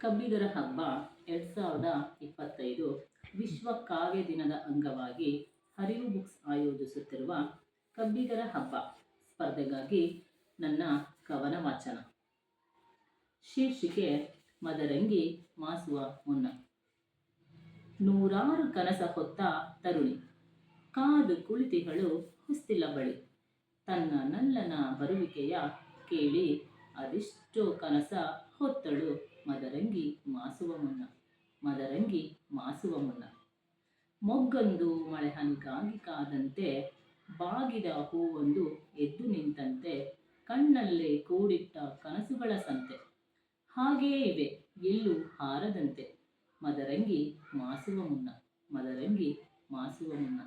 ಕಬ್ಬಿಗರ ಹಬ್ಬ ಎರಡು ಸಾವಿರದ ಇಪ್ಪತ್ತೈದು ವಿಶ್ವ ಕಾವ್ಯ ದಿನದ ಅಂಗವಾಗಿ ಹರಿವು ಬುಕ್ಸ್ ಆಯೋಜಿಸುತ್ತಿರುವ ಕಬ್ಬಿಗರ ಹಬ್ಬ ಸ್ಪರ್ಧೆಗಾಗಿ ನನ್ನ ಕವನ ವಾಚನ. ಶೀರ್ಷಿಕೆ, ಮದರಂಗಿ ಮಾಸುವ ಮುನ್ನ. ನೂರಾರು ಕನಸ ಹೊತ್ತ ತರುಣಿ. ಕಾದು ಕುಳಿತಿಗಳು ಹುಸ್ತಿಲ್ಲ ಬಳಿ. ತನ್ನ ನಲ್ಲನ ಬರುವಿಕೆಯ ಕೇಳಿ, ಅದೆಷ್ಟೋ ಕನಸ ಹೊತ್ತಳು ಮದರಂಗಿ ಮಾಸುವ ಮುನ್ನ, ಮದರಂಗಿ ಮಾಸುವ ಮುನ್ನ. ಮೊಗ್ಗೊಂದು ಮಳೆ ಹನಿಗಾಗಿ ಕಾದಂತೆ, ಬಾಗಿದ ಹೂವೊಂದು ಎದ್ದು ನಿಂತಂತೆ, ಕಣ್ಣಲ್ಲೇ ಕೂಡಿಟ್ಟ ಕನಸುಗಳ ಸಂತೆ. ಹಾಗೇ ಇವೆ, ಎಲ್ಲೂ ಹಾರದಂತೆ. ಮದರಂಗಿ ಮಾಸುವ ಮುನ್ನ, ಮದರಂಗಿ ಮಾಸುವ ಮುನ್ನ.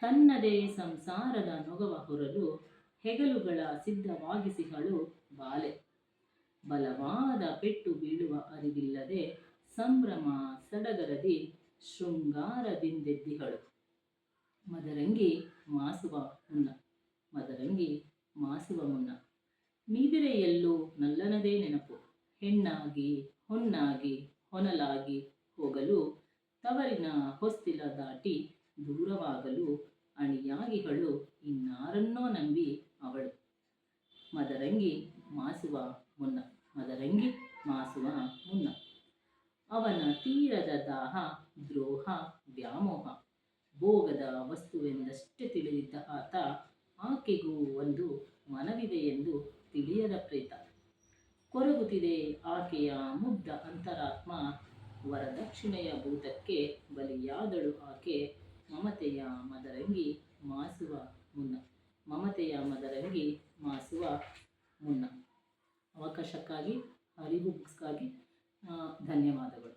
ತನ್ನದೇ ಸಂಸಾರದ ನೊಗವ ಹೊರಲು ಹೆಗಲುಗಳ ಸಿದ್ಧವಾಗಿಸಿಗಳು ಬಾಲೆ. ಬಲವಾದ ಪೆಟ್ಟು ಬೀಳುವ ಅರಿವಿಲ್ಲದೆ ಸಂಭ್ರಮ ಸಡಗರದಿ ಶೃಂಗಾರದಿಂದೆದ್ದಿಹಳು. ಮದರಂಗಿ ಮಾಸುವ ಮುನ್ನ, ಮದರಂಗಿ ಮಾಸುವ ಮುನ್ನ. ಮೀದಿರೆಯಲ್ಲೂ ನಲ್ಲನದೇ ನೆನಪು. ಹೆಣ್ಣಾಗಿ, ಹೊನ್ನಾಗಿ, ಹೊನಲಾಗಿ ಹೋಗಲು, ತವರಿನ ಹೊಸ್ತಿಲ ದಾಟಿ ದೂರವಾಗಲು ಅಣಿಯಾಗಿಗಳು ಇನ್ನಾರನ್ನೋ ನಂಬಿ ಅವಳು. ಮದರಂಗಿ ಮಾಸುವ ಮುನ್ನ, ಮದರಂಗಿ ಮಾಸುವ ಮುನ್ನ. ಅವನ ತೀರದ ದಾಹ, ದ್ರೋಹ, ವ್ಯಾಮೋಹ, ಭೋಗದ ವಸ್ತುವೆಂದಷ್ಟೇ ತಿಳಿದಿದ್ದ ಆತ ಆಕೆಗೂ ಒಂದು ಮನವಿದೆ ಎಂದು ತಿಳಿಯದ ಪ್ರೇತ. ಕೊರಗುತ್ತಿದೆ ಆಕೆಯ ಮುಗ್ಧ ಅಂತರಾತ್ಮ, ವರದಕ್ಷಿಣೆಯ ಭೂತಕ್ಕೆ ಬಲಿಯಾದಳು ಆಕೆ, ಮಮತೆಯ ಮದರಂಗಿ ಮಾಸುವ ಮುನ್ನ. ಮಮತೆಯ ಮದರಂಗಿ ಮಾಸುವ ಮುನ್ನ. ಅವಕಾಶಕ್ಕಾಗಿ ಹರಿವು ಬುಕ್ಸ್ಗಾಗಿ ಆ, ಧನ್ಯವಾದಗಳು